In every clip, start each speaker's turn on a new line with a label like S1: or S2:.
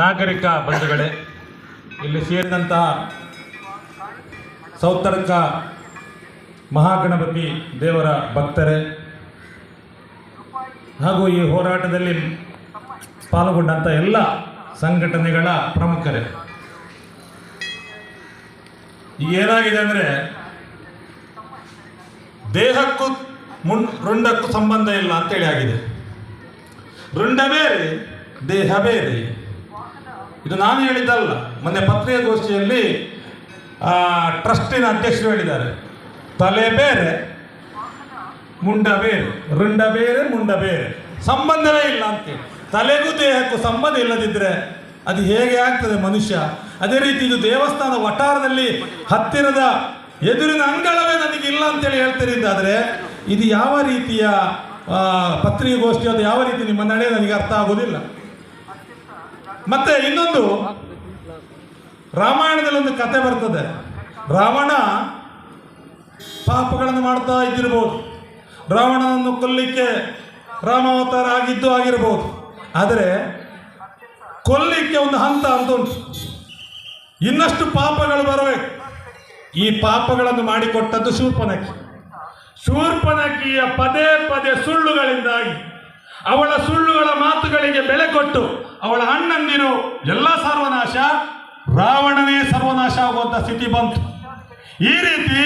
S1: ನಾಗರಿಕ ಬಂಧುಗಳೇ, ಇಲ್ಲಿ ಸೇರಿದಂತಹ ಸೌತರ್ಕ ಮಹಾಗಣಪತಿ ದೇವರ ಭಕ್ತರೇ, ಹಾಗೂ ಈ ಹೋರಾಟದಲ್ಲಿ ಪಾಲ್ಗೊಂಡಂಥ ಎಲ್ಲ ಸಂಘಟನೆಗಳ ಪ್ರಮುಖರೇ. ಈಗ ಏನಾಗಿದೆ ಅಂದರೆ, ದೇಹಕ್ಕೂ ಮುನ್, ರುಂಡಕ್ಕೂ ಸಂಬಂಧ ಇಲ್ಲ ಅಂತೇಳಿ ಆಗಿದೆ. ರುಂಡ ಬೇರೆ ದೇಹ ಬೇರೆ ಇದು ನಾನು ಹೇಳಿದ್ದಲ್ಲ. ಮೊನ್ನೆ ಪತ್ರಿಕಾಗೋಷ್ಠಿಯಲ್ಲಿ ಟ್ರಸ್ಟಿನ ಅಧ್ಯಕ್ಷರು ಹೇಳಿದ್ದಾರೆ. ತಲೆ ಬೇರೆ, ಮುಂಡ ಬೇರೆ, ರುಂಡ ಬೇರೆ, ಮುಂಡ ಬೇರೆ. ಸಂಬಂಧವೇ ಇಲ್ಲ ಅಂತೇಳಿ ತಲೆಗೂ ದೇಹಕ್ಕೂ ಸಂಬಂಧ ಇಲ್ಲದಿದ್ದರೆ ಅದು ಹೇಗೆ ಆಗ್ತದೆ ಮನುಷ್ಯ? ಅದೇ ರೀತಿ ಇದು ದೇವಸ್ಥಾನ ವಠಾರದಲ್ಲಿ ಹತ್ತಿರದ ಎದುರಿನ ಅಂಗಳವೇ ನನಗೆ ಇಲ್ಲ ಅಂತೇಳಿ ಹೇಳ್ತೀರಿಂದಾದರೆ, ಇದು ಯಾವ ರೀತಿಯ ಪತ್ರಿಕಾಗೋಷ್ಠಿ ಅದು ಯಾವ ರೀತಿ ನಿಮ್ಮ ನಡೆ ನನಗೆ ಅರ್ಥ ಆಗೋದಿಲ್ಲ. ಮತ್ತೆ ಇನ್ನೊಂದು, ರಾಮಾಯಣದಲ್ಲಿ ಒಂದು ಕತೆ ಬರ್ತದೆ. ರಾವಣ ಪಾಪಗಳನ್ನು ಮಾಡ್ತಾ ಇದ್ದಿರ್ಬೋದು. ರಾವಣನನ್ನು ಕೊಲ್ಲಿಕ್ಕೆ ರಾಮಾವತಾರ ಆಗಿದ್ದು ಆಗಿರ್ಬೋದು. ಆದರೆ ಕೊಲ್ಲಿಕ್ಕೆ ಒಂದು ಹಂತ ಅಂತ ಇನ್ನಷ್ಟು ಪಾಪಗಳು ಬರಬೇಕು. ಈ ಪಾಪಗಳನ್ನು ಮಾಡಿಕೊಟ್ಟದ್ದು ಶೂರ್ಪನಕ್ಕಿ ಶೂರ್ಪನಕ್ಕಿಯ ಪದೇ ಪದೇ ಸುಳ್ಳುಗಳಿಂದಾಗಿ ಅವಳ ಸುಳ್ಳುಗಳ ಮಾತುಗಳಿಗೆ ಬೆಲೆ ಕೊಟ್ಟು ಅವಳ ಅಣ್ಣಂದಿರು, ಎಲ್ಲ ಸರ್ವನಾಶ, ರಾವಣನೇ ಸರ್ವನಾಶ ಆಗುವಂಥ ಸ್ಥಿತಿ ಬಂತು. ಈ ರೀತಿ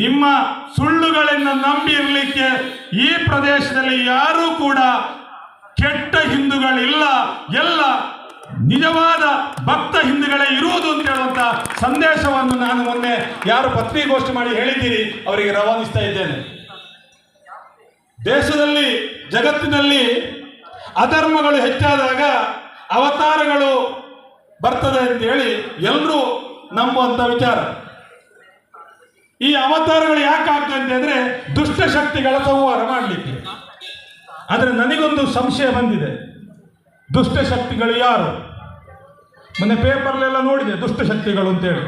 S1: ನಿಮ್ಮ ಸುಳ್ಳುಗಳನ್ನು ನಂಬಿ ಇರಲಿಕ್ಕೆ ಈ ಪ್ರದೇಶದಲ್ಲಿ ಯಾರೂ ಕೂಡ ಕೆಟ್ಟ ಹಿಂದೂಗಳಿಲ್ಲ. ಎಲ್ಲ ನಿಜವಾದ ಭಕ್ತ ಹಿಂದೂಗಳೇ ಇರುವುದು ಅಂತ ಹೇಳುವಂತ ಸಂದೇಶವನ್ನು ನಾನು ಮೊನ್ನೆ ಯಾರು ಪತ್ರಿಕೋಷ್ಠಿ ಮಾಡಿ ಹೇಳಿದ್ದೀರಿ, ಅವರಿಗೆ ರವಾನಿಸ್ತಾ ಇದ್ದೇನೆ. ದೇಶದಲ್ಲಿ, ಜಗತ್ತಿನಲ್ಲಿ ಅಧರ್ಮಗಳು ಹೆಚ್ಚಾದಾಗ ಅವತಾರಗಳು ಬರ್ತದೆ ಅಂತ ಹೇಳಿ ಎಲ್ಲರೂ ನಂಬುವಂತ ವಿಚಾರ. ಈ ಅವತಾರಗಳು ಯಾಕೆ ಆಗ್ತದೆ ಅಂತಂದ್ರೆ ದುಷ್ಟ ಶಕ್ತಿಗಳ ಸಂಹಾರ ಮಾಡಲಿಕ್ಕೆ. ಆದರೆ ನನಗೊಂದು ಸಂಶಯ ಬಂದಿದೆ. ದುಷ್ಟ ಶಕ್ತಿಗಳು ಯಾರು? ಮೊನ್ನೆ ಪೇಪರ್ಲೆಲ್ಲ ನೋಡಿದೆ ದುಷ್ಟ ಶಕ್ತಿಗಳು ಅಂತೇಳಿ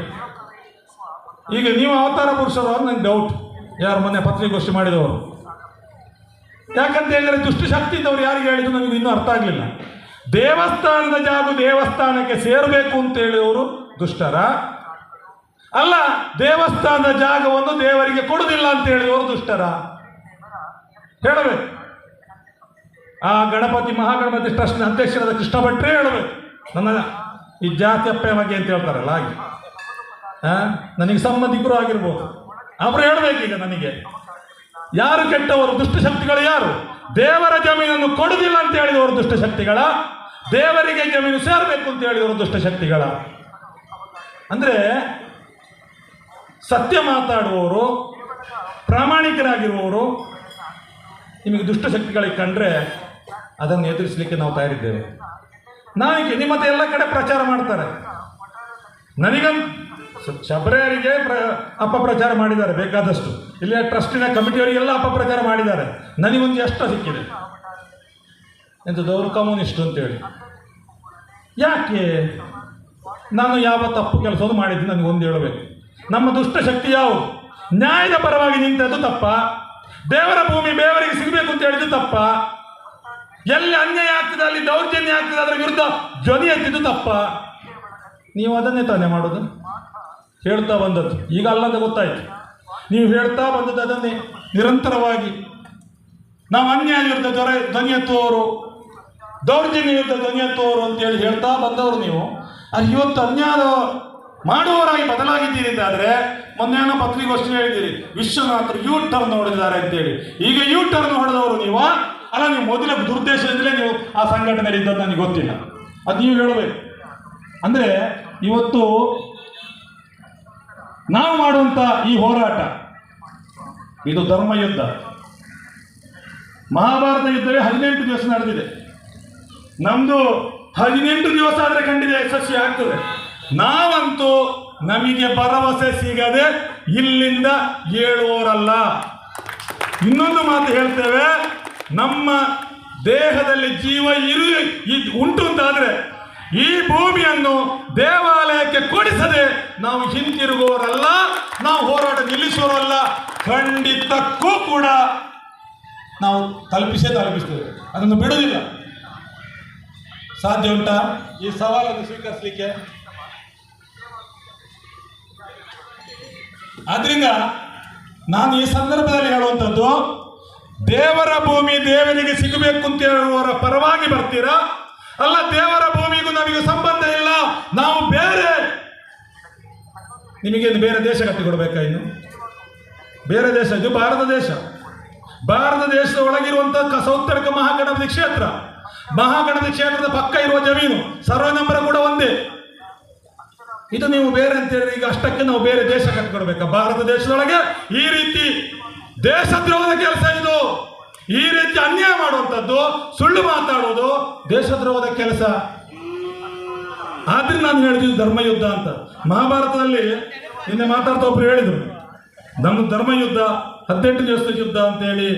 S1: ಈಗ ನೀವು ಅವತಾರ ಪುರುಷರು ನನಗೆ ನಂಗೆ ಡೌಟ್ ಯಾರು ಮೊನ್ನೆ ಪತ್ರಿಕೋಷ್ಠಿ ಮಾಡಿದವರು? ಯಾಕಂತ ಹೇಳಿದ್ರೆ ದುಷ್ಟ ಶಕ್ತಿ ಇದ್ದವ್ರು ಯಾರಿಗೆ ಹೇಳಿದ್ರು ನನಗೆ ಇನ್ನೂ ಅರ್ಥ ಆಗಲಿಲ್ಲ. ದೇವಸ್ಥಾನದ ಜಾಗ ದೇವಸ್ಥಾನಕ್ಕೆ ಸೇರಬೇಕು ಅಂತ ಹೇಳಿದವರು ದುಷ್ಟರ. ಅಲ್ಲ, ದೇವಸ್ಥಾನದ ಜಾಗವನ್ನು ದೇವರಿಗೆ ಕೊಡುವುದಿಲ್ಲ ಅಂತ ಹೇಳಿದವರು ದುಷ್ಟರ. ಹೇಳಬೇಕು. ಆ ಗಣಪತಿ ಮಹಾಗಣಪತಿ ಟ್ರಸ್ಟ್ನ ಅಧ್ಯಕ್ಷರಾದ ಕೃಷ್ಣ ಭಟ್ರೇ ಹೇಳಬೇಕು. ನನ್ನ ಈ ಜಾತಿ ಅಪ್ಪೆ ಬಗ್ಗೆ ಅಂತ ಹೇಳ್ತಾರಲ್ಲ ಹಾಗೆ. ನನಗೆ ಸಂಬಂಧಿಕರು ಆಗಿರ್ಬೋದು. ಅವರು ಹೇಳಬೇಕೀಗ ನನಗೆ. ಯಾರು ಕೆಟ್ಟವರು? ದುಷ್ಟಶಕ್ತಿಗಳು ಯಾರು? ದೇವರ ಜಮೀನನ್ನು ಕೊಡುವುದಿಲ್ಲ ಅಂತ ಹೇಳಿದವರು ದುಷ್ಟಶಕ್ತಿಗಳ. ದೇವರಿಗೆ ಜಮೀನು ಸೇರಬೇಕು ಅಂತ ಹೇಳಿದವರು ದುಷ್ಟಶಕ್ತಿಗಳ. ಅಂದ್ರೆ ಸತ್ಯ ಮಾತಾಡುವವರು, ಪ್ರಾಮಾಣಿಕರಾಗಿರುವವರು, ನಿಮಗೆ ದುಷ್ಟಶಕ್ತಿಗಳಿಗೆ ಕಂಡ್ರೆ ಅದನ್ನು ಎದುರಿಸಲಿಕ್ಕೆ ನಾವು ತಯಾರಿದ್ದೇವೆ. ನಾವಿಗೆ ನಿಮ್ಮತ್ತೆ ಎಲ್ಲ ಕಡೆ ಪ್ರಚಾರ ಮಾಡ್ತಾರೆ. ನನಗನ್ ಶಬರಿಯರಿಗೆ ಪ್ರ ಅಪಪ್ರಚಾರ ಮಾಡಿದ್ದಾರೆ, ಬೇಕಾದಷ್ಟು. ಇಲ್ಲಿ ಟ್ರಸ್ಟಿನ ಕಮಿಟಿಯವರಿಗೆಲ್ಲ ಅಪಪ್ರಚಾರ ಮಾಡಿದ್ದಾರೆ. ನನಗೊಂದು ಎಷ್ಟು ಸಿಕ್ಕಿದೆ? ಎಂಥದವರು ಕಮ್ಯುನಿಸ್ಟ್ ಅಂತೇಳಿ. ಯಾಕೆ? ನಾನು ಯಾವ ತಪ್ಪು ಕೆಲಸವನ್ನು ಮಾಡಿದ್ದು ನನಗೊಂದು ಹೇಳಬೇಕು. ನಮ್ಮ ದುಷ್ಟಶಕ್ತಿ ಯಾವುದು? ನ್ಯಾಯದ ಪರವಾಗಿ ನಿಂತದ್ದು ತಪ್ಪ. ದೇವರ ಭೂಮಿ ಬೇವರಿಗೆ ಸಿಗಬೇಕು ಅಂತ ಹೇಳಿದ್ದು ತಪ್ಪ. ಎಲ್ಲಿ ಅನ್ಯಾಯ ಆಗ್ತದೆ, ಅಲ್ಲಿ ದೌರ್ಜನ್ಯ ಆಗ್ತದೆ, ಅದರ ವಿರುದ್ಧ ಧ್ವನಿ ಎತ್ತಿದ್ದು ತಪ್ಪ. ನೀವು ಅದನ್ನೇ ತಾನೇ ಮಾಡೋದು? ಹೇಳ್ತಾ ಬಂದದ್ದು. ಈಗ ಅಲ್ಲ ಅಂತ ಗೊತ್ತಾಯ್ತು. ನೀವು ಹೇಳ್ತಾ ಬಂದದ್ದು ಅದನ್ನೇ. ನಿರಂತರವಾಗಿ. ನಾವು ಅನ್ಯಾಯ ವಿರುದ್ಧ ದೊರೆ ಧ್ವನಿ ಎತ್ತುವವರು ದೌರ್ಜನ್ಯ ವಿರುದ್ಧ ಧ್ವನಿ ಅಂತೇಳಿ ಹೇಳ್ತಾ ಬಂದವರು ನೀವು. ಅದು ಇವತ್ತು ಅನ್ಯಾಯ ಮಾಡುವವರಾಗಿ ಬದಲಾಗಿದ್ದೀರಿ ಅಂತಾದ್ರೆ, ಮೊನ್ನೆ ಪತ್ರಿಕೋಷ್ಠಿ ಹೇಳಿದ್ದೀರಿ ವಿಶ್ವನಾಥರು ಯೂ ಟರ್ನ್ ಹೊಡೆದಿದ್ದಾರೆ ಅಂತೇಳಿ. ಈಗ ಯೂ ಟರ್ನ್ ಹೊಡೆದವರು ನೀವು. ಅಲ್ಲ, ನೀವು ಮೊದಲ ದುರುದ್ದೇಶದಿಂದಲೇ ನೀವು ಆ ಸಂಘಟನೆಯಲ್ಲಿ ಇದ್ದದ್ದು ನನಗೆ ಗೊತ್ತಿಲ್ಲ. ಅದು ನೀವು ಹೇಳಬೇಕು. ಅಂದರೆ ಇವತ್ತು ನಾವು ಮಾಡುವಂತ ಈ ಹೋರಾಟ, ಇದು ಧರ್ಮ ಯುದ್ಧ ಮಹಾಭಾರತ ಯುದ್ಧವೇ ಹದಿನೆಂಟು ದಿವಸ ನಡೆದಿದೆ. ನಮ್ದು ಹದಿನೆಂಟು ದಿವಸ ಆದರೆ ಖಂಡಿತ ಯಶಸ್ವಿ ಆಗ್ತದೆ. ನಾವಂತೂ ನಮಗೆ ಭರವಸೆ ಸಿಗದೆ ಇಲ್ಲಿಂದ ಏಳುವವರಲ್ಲ. ಇನ್ನೊಂದು ಮಾತು ಹೇಳ್ತೇವೆ, ನಮ್ಮ ದೇಹದಲ್ಲಿ ಜೀವ ಇರು ಉಂಟು ಅಂತಾದ್ರೆ ಈ ಭೂಮಿಯನ್ನು ದೇವಾಲಯಕ್ಕೆ ಕೊಡಿಸದೆ ನಾವು ಹಿಂತಿರುಗುವವರಲ್ಲ, ನಾವು ಹೋರಾಟ ನಿಲ್ಲಿಸುವವರಲ್ಲ, ಖಂಡಿತಕ್ಕೂ ಕೂಡ ನಾವು ತಲುಪಿಸೇ ತಲುಪಿಸ್ತೇವೆ. ಅದನ್ನು ಬಿಡುವುದಿಲ್ಲ. ಸಾಧ್ಯ ಉಂಟಾ? ಈ ಸವಾಲನ್ನು ಸ್ವೀಕರಿಸಲಿಕ್ಕೆ? ಆದ್ರಿಂದ ನಾನು ಈ ಸಂದರ್ಭದಲ್ಲಿ ಹೇಳುವಂಥದ್ದು ದೇವರ ಭೂಮಿ ದೇವರಿಗೆ ಸಿಗಬೇಕು ಅಂತ ಹೇಳುವವರ ಪರವಾಗಿ ಬರ್ತೀರಾ? ಅಲ್ಲ, ದೇವರ ಭೂಮಿಗೂ ನಮಗೆ ಸಂಬಂಧ ಇಲ್ಲ. ನಾವು ಬೇರೆ. ನಿಮಗೇನು ಬೇರೆ ದೇಶ ಕಟ್ಟಿಕೊಡ್ಬೇಕಾ ಇನ್ನು? ಬೇರೆ ದೇಶ, ಇದು ಭಾರತ ದೇಶ. ಭಾರತ ದೇಶದ ಒಳಗಿರುವಂತಹ ಸೌತ್ತಡಕ ಮಹಾಗಣಪತಿ ಕ್ಷೇತ್ರ. ಮಹಾಗಣಪತಿ ಕ್ಷೇತ್ರದ ಪಕ್ಕ ಇರುವ ಜಮೀನು, ಸರ್ವೆ ನಂಬರ್ ಕೂಡ ಒಂದೇ. ಇದು ನೀವು ಬೇರೆ ಅಂತ ಹೇಳಿದ್ರೆ ಈಗ ಅಷ್ಟಕ್ಕೆ ನಾವು ಬೇರೆ ದೇಶ ಕಟ್ಕೊಡ್ಬೇಕಾ ಭಾರತ ದೇಶದೊಳಗೆ ಈ ರೀತಿ ದೇಶದ್ರೋಹದ ಕೆಲಸ ಇದು. ಈ ರೀತಿ ಅನ್ಯಾಯ ಮಾಡುವಂಥದ್ದು, ಸುಳ್ಳು ಮಾತಾಡೋದು ದೇಶದ್ರೋಹದ ಕೆಲಸ. ಆದ್ರೆ ನಾನು ಹೇಳಿದ್ದು ಧರ್ಮಯುದ್ಧ ಅಂತ. ಮಹಾಭಾರತದಲ್ಲಿ ನಿನ್ನೆ ಮಾತಾಡ್ತಾ ಒಬ್ರು ಹೇಳಿದರು ನಮ್ಮ ಧರ್ಮಯುದ್ಧ, ಹದಿನೆಂಟು ದಿವಸದ ಯುದ್ಧ ಅಂತೇಳಿ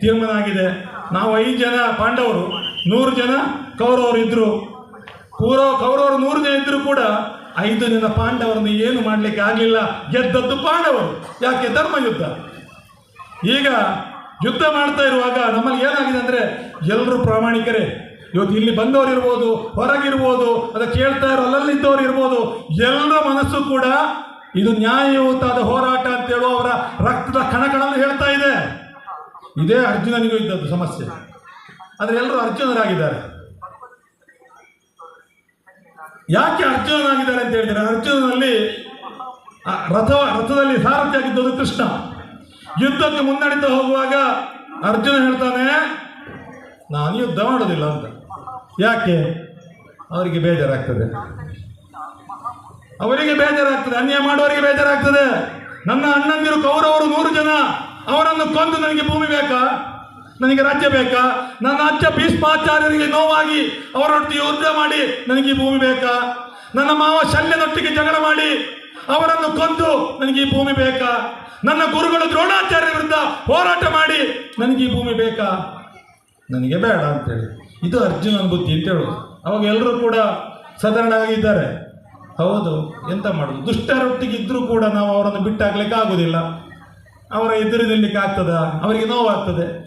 S1: ತೀರ್ಮಾನ ಆಗಿದೆ. ನಾವು ಐದು ಜನ ಪಾಂಡವರು, ನೂರು ಜನ ಕೌರವರು ಇದ್ದರು ಪೂರ್ವ ಕೌರವರು ನೂರು ಜನ ಇದ್ದರೂ ಕೂಡ ಐದು ಜನ ಪಾಂಡವರನ್ನು ಏನು ಮಾಡಲಿಕ್ಕೆ ಆಗಲಿಲ್ಲ. ಗೆದ್ದದ್ದು ಪಾಂಡವರು. ಯಾಕೆ? ಧರ್ಮಯುದ್ಧ. ಈಗ ಯುದ್ಧ ಮಾಡ್ತಾ ಇರುವಾಗ ನಮ್ಮಲ್ಲಿ ಏನಾಗಿದೆ ಅಂದ್ರೆ ಎಲ್ಲರೂ ಪ್ರಾಮಾಣಿಕರೇ. ಇವತ್ತು ಇಲ್ಲಿ ಬಂದವರು ಇರ್ಬೋದು ಹೊರಗಿರ್ಬೋದು ಅದಕ್ಕೆ ಕೇಳ್ತಾ ಇರೋ ಅಲ್ಲಲ್ಲಿದ್ದವರು ಇರ್ಬೋದು ಎಲ್ಲರ ಮನಸ್ಸು ಕೂಡ ಇದು ನ್ಯಾಯಯುತಾದ ಹೋರಾಟ ಅಂತ ಹೇಳುವ ಅವರ ರಕ್ತದ ಕಣಗಳನ್ನು ಹೇಳ್ತಾ ಇದೆ. ಇದೇ ಅರ್ಜುನನಿಗೂ ಇದ್ದದ್ದು ಸಮಸ್ಯೆ. ಆದರೆ ಎಲ್ಲರೂ ಅರ್ಜುನರಾಗಿದ್ದಾರೆ. ಯಾಕೆ ಅರ್ಜುನನಾಗಿದ್ದಾರೆ ಅಂತ ಹೇಳಿದ್ರೆ ಅರ್ಜುನನಲ್ಲಿ ರಥ ರಥದಲ್ಲಿ ಸಾರಥಿ ಆಗಿದ್ದದ್ದು ಕೃಷ್ಣ. ಯುದ್ಧಕ್ಕೆ ಮುನ್ನಡೀತಾ ಹೋಗುವಾಗ ಅರ್ಜುನ ಹೇಳ್ತಾನೆ, ನಾನು ಯುದ್ಧ ಮಾಡೋದಿಲ್ಲ ಅಂತ. ಯಾಕೆ? ಅವರಿಗೆ ಬೇಜಾರಾಗ್ತದೆ. ಅವರಿಗೆ ಬೇಜಾರಾಗ್ತದೆ. ಅನ್ಯಾಯ ಮಾಡುವವರಿಗೆ ಬೇಜಾರಾಗ್ತದೆ. ನನ್ನ ಅಣ್ಣಂದಿರು ಕೌರವರು ನೂರು ಜನ. ಅವರನ್ನು ಕೊಂದು ನನಗೆ ಭೂಮಿ ಬೇಕಾ? ನನಗೆ ರಾಜ್ಯ ಬೇಕಾ? ನನ್ನ ಅಚ್ಚ ಭೀಷ್ಮಾಚಾರ್ಯರಿಗೆ ನೋವಾಗಿ ಅವರೊಟ್ಟಿಗೆ ಯುದ್ಧ ಮಾಡಿ ನನಗೆ ಈ ಭೂಮಿ ಬೇಕಾ? ನನ್ನ ಮಾವ ಶಲ್ಯನೊಟ್ಟಿಗೆ ಜಗಳ ಮಾಡಿ ಅವರನ್ನು ಕೊಂದು ನನಗೆ ಈ ಭೂಮಿ ಬೇಕಾ? ನನ್ನ ಗುರುಗಳು ದ್ರೋಣಾಚಾರ್ಯ ವಿರುದ್ಧ ಹೋರಾಟ ಮಾಡಿ ನನಗೆ ಈ ಭೂಮಿ ಬೇಕಾ? ನನಗೆ ಬೇಡ ಅಂತೇಳಿ. ಇದು ಅರ್ಜುನನ ಬುದ್ಧಿ ಅಂತ ಹೇಳೋದು. ಅವಾಗ ಎಲ್ಲರೂ ಕೂಡ ಸಾಧಾರಣವಾಗಿದ್ದಾರೆ ಹೌದು, ಎಂತ ಮಾಡೋದು? ದುಷ್ಟರೊಟ್ಟಿಗೆ ಇದ್ರೂ ಕೂಡ ನಾವು ಅವರನ್ನು ಬಿಟ್ಟಾಕ್ಲಿಕ್ಕೆ ಆಗುದಿಲ್ಲ. ಅವರ ಎದುರು ಆಗ್ತದ? ಅವರಿಗೆ ನೋವಾಗ್ತದೆ.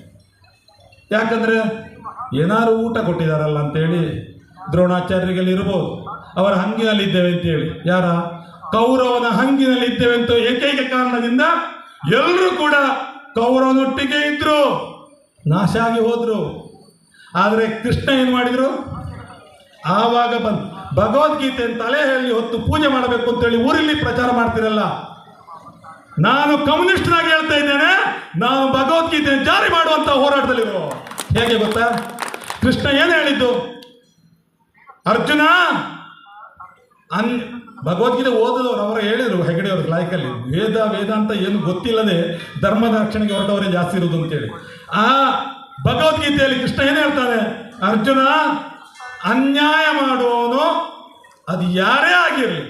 S1: ಯಾಕಂದ್ರೆ ಏನಾರು ಊಟ ಕೊಟ್ಟಿದಾರಲ್ಲ ಅಂತೇಳಿ ದ್ರೋಣಾಚಾರ್ಯರಲ್ಲಿ ಇರ್ಬೋದು. ಅವರ ಹಂಗಿನಲ್ಲಿ ಇದ್ದೇವೆ ಅಂತೇಳಿ. ಯಾರ? ಕೌರವನ ಹಂಗಿನಲ್ಲಿ ಇದ್ದೇವೆ ಅಂತ ಏಕೈಕ ಕಾರಣದಿಂದ ಎಲ್ಲರೂ ಕೂಡ ಕೌರವನೊಟ್ಟಿಗೆ ಇದ್ರು. ನಾಶ ಆಗಿ ಹೋದ್ರು. ಆದರೆ ಕೃಷ್ಣ ಏನು ಮಾಡಿದ್ರು? ಆವಾಗ ಬಂದು ಭಗವದ್ಗೀತೆ ತಲೆ ಹೇಳಿ ಹೊತ್ತು ಪೂಜೆ ಮಾಡಬೇಕು ಅಂತೇಳಿ ಊರಲ್ಲಿ ಪ್ರಚಾರ ಮಾಡ್ತಿರಲ್ಲ. ನಾನು ಕಮ್ಯುನಿಸ್ಟ್ನಾಗಿ ಹೇಳ್ತಾ ಇದ್ದೇನೆ, ನಾನು ಭಗವದ್ಗೀತೆ ಜಾರಿ ಮಾಡುವಂತ ಹೋರಾಟದಲ್ಲಿರು ಹೇಗೆ ಗೊತ್ತಾ? ಕೃಷ್ಣ ಏನು ಹೇಳಿದ್ದು? ಅರ್ಜುನ, ಅನ್ ಭಗವದ್ಗೀತೆ ಓದಿದವರು, ಅವರು ಹೇಳಿದರು ಹೆಗಡೆ ಅವರು ಲಾಯ್ಕಲ್ಲಿ ವೇದ ವೇದ ಅಂತ ಏನು ಗೊತ್ತಿಲ್ಲದೆ ಧರ್ಮದ ರಕ್ಷಣೆಗೆ ಹೊರಟವರೇ ಜಾಸ್ತಿ ಇರುವುದು ಅಂತೇಳಿ ಆ ಭಗವದ್ಗೀತೆಯಲ್ಲಿ ಕೃಷ್ಣ ಏನು ಹೇಳ್ತಾನೆ? ಅರ್ಜುನ, ಅನ್ಯಾಯ ಮಾಡುವವನು ಅದು ಯಾರೇ ಆಗಿರಲಿ,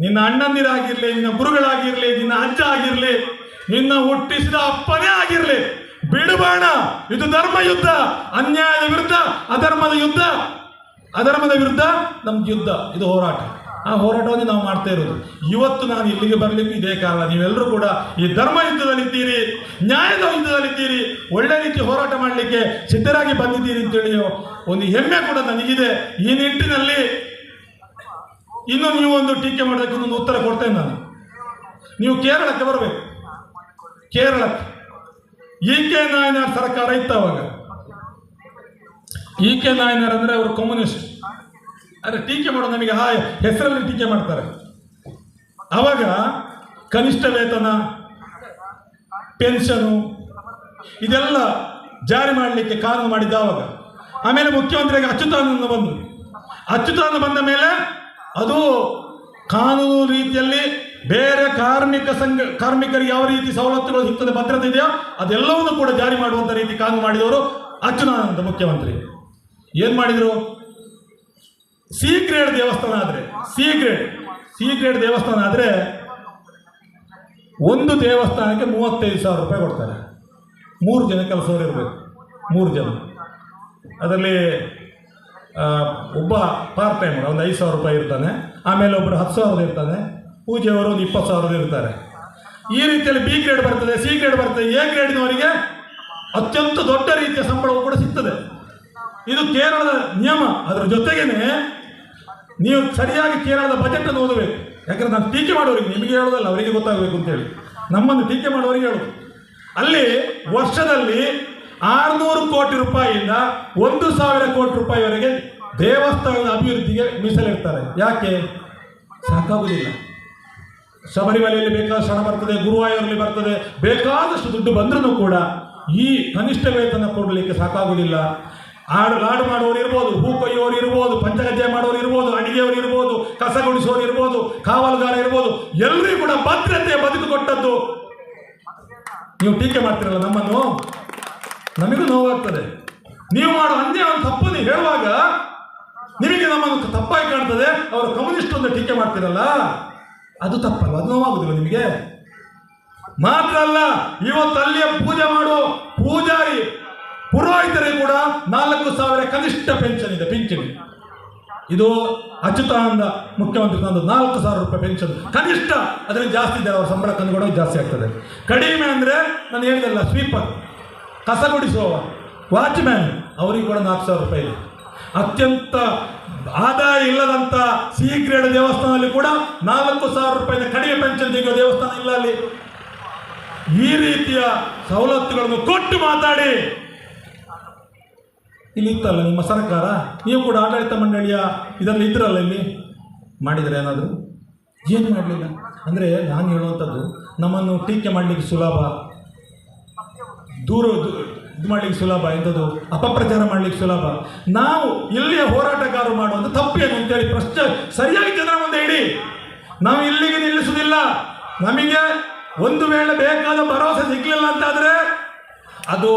S1: ನಿನ್ನ ಅಣ್ಣಂದಿರಾಗಿರಲಿ, ನಿನ್ನ ಗುರುಗಳಾಗಿರಲಿ, ನಿನ್ನ ಅಜ್ಜ ಆಗಿರಲಿ, ನಿನ್ನ ಹುಟ್ಟಿಸಿದ ಅಪ್ಪನೇ ಆಗಿರಲಿ ಬಿಡಬೇಡ ಇದು ಧರ್ಮ ಯುದ್ಧ, ಅನ್ಯಾಯದ ವಿರುದ್ಧ, ಅಧರ್ಮದ ಯುದ್ಧ, ಅಧರ್ಮದ ವಿರುದ್ಧ ನಮ್ದು ಯುದ್ಧ, ಇದು ಹೋರಾಟ. ಆ ಹೋರಾಟವನ್ನು ನಾವು ಮಾಡ್ತಾ ಇರೋದು. ಇವತ್ತು ನಾನು ಇಲ್ಲಿಗೆ ಬರಲಿಕ್ಕೆ ಇದೇ ಕಾರಣ. ನೀವೆಲ್ಲರೂ ಕೂಡ ಈ ಧರ್ಮ ಯುದ್ಧದಲ್ಲಿದ್ದೀರಿ, ನ್ಯಾಯದ ಯುದ್ಧದಲ್ಲಿದ್ದೀರಿ, ಒಳ್ಳೆ ರೀತಿ ಹೋರಾಟ ಮಾಡಲಿಕ್ಕೆ ಸಿದ್ಧರಾಗಿ ಬಂದಿದ್ದೀರಿ ಅಂತೇಳಿ ಒಂದು ಹೆಮ್ಮೆ ಕೂಡ ನನಗಿದೆ. ಈ ನಿಟ್ಟಿನಲ್ಲಿ ಇನ್ನು ನೀವು ಒಂದು ಟೀಕೆ ಮಾಡಬೇಕು ಒಂದು ಉತ್ತರ ಕೊಡ್ತೇನೆ ನಾನು. ನೀವು ಕೇರಳಕ್ಕೆ ಬರಬೇಕು. ಕೇರಳಕ್ಕೆ. ಇ ಕೆ ನಾಯನಾರ್ ಸರ್ಕಾರ ಇತ್ತು ಅವಾಗ. ಇ ಕೆ ನಾಯನಾರ್ ಅಂದರೆ ಅವರು ಕಮ್ಯುನಿಸ್ಟ್ ಅರೆ ಟೀಕೆ ಮಾಡೋ ನಮಗೆ ಆ ಹೆಸರಲ್ಲಿ ಟೀಕೆ ಮಾಡ್ತಾರೆ. ಅವಾಗ ಕನಿಷ್ಠ ವೇತನ ಪೆನ್ಷನು ಇದೆಲ್ಲ ಜಾರಿ ಮಾಡಲಿಕ್ಕೆ ಕಾನೂನು ಮಾಡಿದ್ದ ಅವಾಗ. ಆಮೇಲೆ ಮುಖ್ಯಮಂತ್ರಿಗೆ ಅಚ್ಯುತಾನಂದ ಬಂದು. ಅಚ್ಯುತಾನಂದ ಬಂದ ಮೇಲೆ ಅದು ಕಾನೂನು ರೀತಿಯಲ್ಲಿ ಬೇರೆ ಕಾರ್ಮಿಕ ಸಂಘ, ಕಾರ್ಮಿಕರಿಗೆ ಯಾವ ರೀತಿ ಸವಲತ್ತುಗಳು ಸಿಗ್ತದೆ, ಭದ್ರತೆ ಇದೆಯೋ, ಅದೆಲ್ಲವನ್ನು ಕೂಡ ಜಾರಿ ಮಾಡುವಂತ ರೀತಿ ಕಾನೂನು ಮಾಡಿದವರು ಅಚ್ಯುತಾನಂದ ಮುಖ್ಯಮಂತ್ರಿ. ಏನು ಮಾಡಿದ್ರು? ಸಿ ಗ್ರೇಡ್ ದೇವಸ್ಥಾನ ಆದರೆ ಸೀಕ್ರೆಟ್ ಸೀಕ್ರೆಟ್ ದೇವಸ್ಥಾನ ಆದರೆ ಒಂದು ದೇವಸ್ಥಾನಕ್ಕೆ ಮೂವತ್ತೈದು ಸಾವಿರ ರೂಪಾಯಿ ಕೊಡ್ತಾರೆ. ಮೂರು ಜನ ಕೆಲಸವರು ಇರಬೇಕು, ಮೂರು ಜನ. ಅದರಲ್ಲಿ ಒಬ್ಬ ಪಾರ್ಟ್ ಟೈಮ್ ಒಂದು ಐದು ಸಾವಿರ ರೂಪಾಯಿ ಇರ್ತಾನೆ, ಆಮೇಲೆ ಒಬ್ಬರು ಹತ್ತು ಸಾವಿರದ ಇರ್ತಾನೆ, ಪೂಜೆಯವರು ಒಂದು ಇಪ್ಪತ್ತು ಸಾವಿರದ ಇರ್ತಾರೆ. ಈ ರೀತಿಯಲ್ಲಿ ಬಿ ಗ್ರೇಡ್ ಬರ್ತದೆ ಸಿ ಗ್ರೇಡ್ ಬರ್ತದೆ ಎ ಗ್ರೇಡ್ನವರಿಗೆ ಅತ್ಯಂತ ದೊಡ್ಡ ರೀತಿಯ ಸಂಬಳವು ಕೂಡ ಸಿಗ್ತದೆ. ಇದು ಕೇರಳದ ನಿಯಮ. ಅದರ ಜೊತೆಗೇನೆ ನೀವು ಸರಿಯಾಗಿ ಕೇರಳದ ಬಜೆಟ್ ಅನ್ನು ಓದಬೇಕು. ಯಾಕಂದ್ರೆ ನಾನು ಟೀಕೆ ಮಾಡೋರಿಗೆ ನಿಮಗೆ ಹೇಳೋದಲ್ಲ, ಅವರಿಗೆ ಗೊತ್ತಾಗಬೇಕು ಅಂತೇಳಿ ನಮ್ಮನ್ನು ಟೀಕೆ ಮಾಡೋರಿಗೆ ಹೇಳೋದು ಅಲ್ಲಿ ವರ್ಷದಲ್ಲಿ ಆರುನೂರು ಕೋಟಿ ರೂಪಾಯಿಯಿಂದ ಒಂದು ಸಾವಿರ ಕೋಟಿ ರೂಪಾಯಿವರೆಗೆ ದೇವಸ್ಥಾನದ ಅಭಿವೃದ್ಧಿಗೆ ಮೀಸಲಿಡ್ತಾರೆ. ಯಾಕೆ? ಸಾಕಾಗುವುದಿಲ್ಲ. ಶಬರಿಮಲೆಯಲ್ಲಿ ಬೇಕಾದಷ್ಟು ಹಣ ಬರ್ತದೆ, ಗುರುವಾಯೂರಲ್ಲಿ ಬರ್ತದೆ, ಬೇಕಾದಷ್ಟು ದುಡ್ಡು ಬಂದ್ರೂ ಕೂಡ ಈ ಕನಿಷ್ಠ ವೇತನ ಕೊಡಲಿಕ್ಕೆ ಸಾಕಾಗುವುದಿಲ್ಲ. ಆಡು ಹಾಡು ಮಾಡೋರು ಇರ್ಬೋದು, ಹೂ ಕೊಯ್ಯೋರು ಇರ್ಬೋದು ಪಂಚಗಜ್ಜೆ ಮಾಡೋರು ಇರ್ಬೋದು, ಅಡಿಗೆಯವರು ಇರ್ಬೋದು, ಕಸ ಗುಡಿಸೋರು ಇರ್ಬೋದು, ಕಾವಲುಗಾರ ಇರ್ಬೋದು ಎಲ್ಲರಿಗೂ ಕೂಡ ಭದ್ರತೆ ಬದುಕು ಕೊಟ್ಟದ್ದು ನೀವು ಟೀಕೆ ಮಾಡ್ತಿರಲ್ಲ ನಮ್ಮನ್ನು? ನಮಗೂ ನೋವಾಗ್ತದೆ. ನೀವು ಮಾಡೋ ಅಂದೇ ಒಂದು ತಪ್ಪು ನೀವು ಹೇಳುವಾಗ ನಿಮಗೆ ನಮ್ಮನ್ನು ತಪ್ಪಾಗಿ ಕಾಣ್ತದೆ, ಅವರು ಕಮ್ಯುನಿಸ್ಟ್ ಅಂತ ಟೀಕೆ ಮಾಡ್ತಿರಲ್ಲ. ಅದು ತಪ್ಪಲ್ಲ ಅದು ನೋವಾಗುದಿಲ್ಲ ನಿಮಗೆ? ಮಾತ್ರ ಅಲ್ಲ ಇವತ್ತು ಅಲ್ಲಿಯ ಪೂಜೆ ಮಾಡುವ ನಾಲ್ಕು ಸಾವಿರ ಕನಿಷ್ಠ ಪೆನ್ಷನ್ ಇದೆ ಪಿಂಚಣಿ ಇದು ಅಚ್ಯುತಾನಂದ ಮುಖ್ಯಮಂತ್ರಿ ತಂದು ನಾಲ್ಕು ಸಾವಿರ ರೂಪಾಯಿ ಪೆನ್ಷನ್ ಕನಿಷ್ಠ ಅದರಲ್ಲಿ ಜಾಸ್ತಿ ಇದೆ ಅವರ ಸಂಬಳ ತಂದು ಕೂಡ ಜಾಸ್ತಿ ಆಗ್ತದೆ. ಕಡಿಮೆ ಅಂದರೆ ನಾನು ಹೇಳಿದಲ್ಲ ಸ್ವೀಪರ್ ಕಸ ಗುಡಿಸುವವ ವಾಚ್ಮ್ಯಾನ್ ಅವರಿಗೆ ಕೂಡ ನಾಲ್ಕು ಸಾವಿರ ರೂಪಾಯಿ ಇದೆ. ಅತ್ಯಂತ ಆದಾಯ ಇಲ್ಲದಂತ ಸಿಹಿ ದೇವಸ್ಥಾನದಲ್ಲಿ ಕೂಡ ನಾಲ್ಕು ಸಾವಿರ ರೂಪಾಯಿನ ಕಡಿಮೆ ಪೆನ್ಷನ್ ತೆಗೆಯೋ ದೇವಸ್ಥಾನ ಇಲ್ಲ ಅಲ್ಲಿ. ಈ ರೀತಿಯ ಸವಲತ್ತುಗಳನ್ನು ಕೊಟ್ಟು ಮಾತಾಡಿ. ಇಲ್ಲಿ ಇತ್ತಲ್ಲ ನಿಮ್ಮ ಸರ್ಕಾರ? ನೀವು ಕೂಡ ಆಡಳಿತ ಮಂಡಳಿಯ ಇದರಲ್ಲಿ ಇದ್ರಲ್ಲ ಇಲ್ಲಿ? ಮಾಡಿದರೆ ಏನಾದರೂ? ಏನು ಮಾಡಲಿಲ್ಲ? ಅಂದರೆ ನಾನು ಹೇಳುವಂಥದ್ದು, ನಮ್ಮನ್ನು ಟೀಕೆ ಮಾಡಲಿಕ್ಕೆ ಸುಲಭ. ದೂರ ಇದು ಮಾಡ್ಲಿಕ್ಕೆ ಸುಲಭ, ಎಂಥದ್ದು? ಅಪಪ್ರಚಾರ ಮಾಡ್ಲಿಕ್ಕೆ ಸುಲಭ. ನಾವು ಇಲ್ಲಿಯ ಹೋರಾಟಗಾರರು ಮಾಡುವಂಥ ತಪ್ಪೇನು ಅಂತೇಳಿ ಪ್ರಶ್ನೆ ಸರಿಯಾಗಿ ಜನರ ಮುಂದೆ ಇಡಿ. ನಾವು ಇಲ್ಲಿಗೆ ನಿಲ್ಲಿಸುವುದಿಲ್ಲ. ನಮಗೆ ಒಂದು ವೇಳೆ ಬೇಕಾದ ಭರವಸೆ ಸಿಗ್ಲಿಲ್ಲ ಅಂತಾದರೆ ಅದು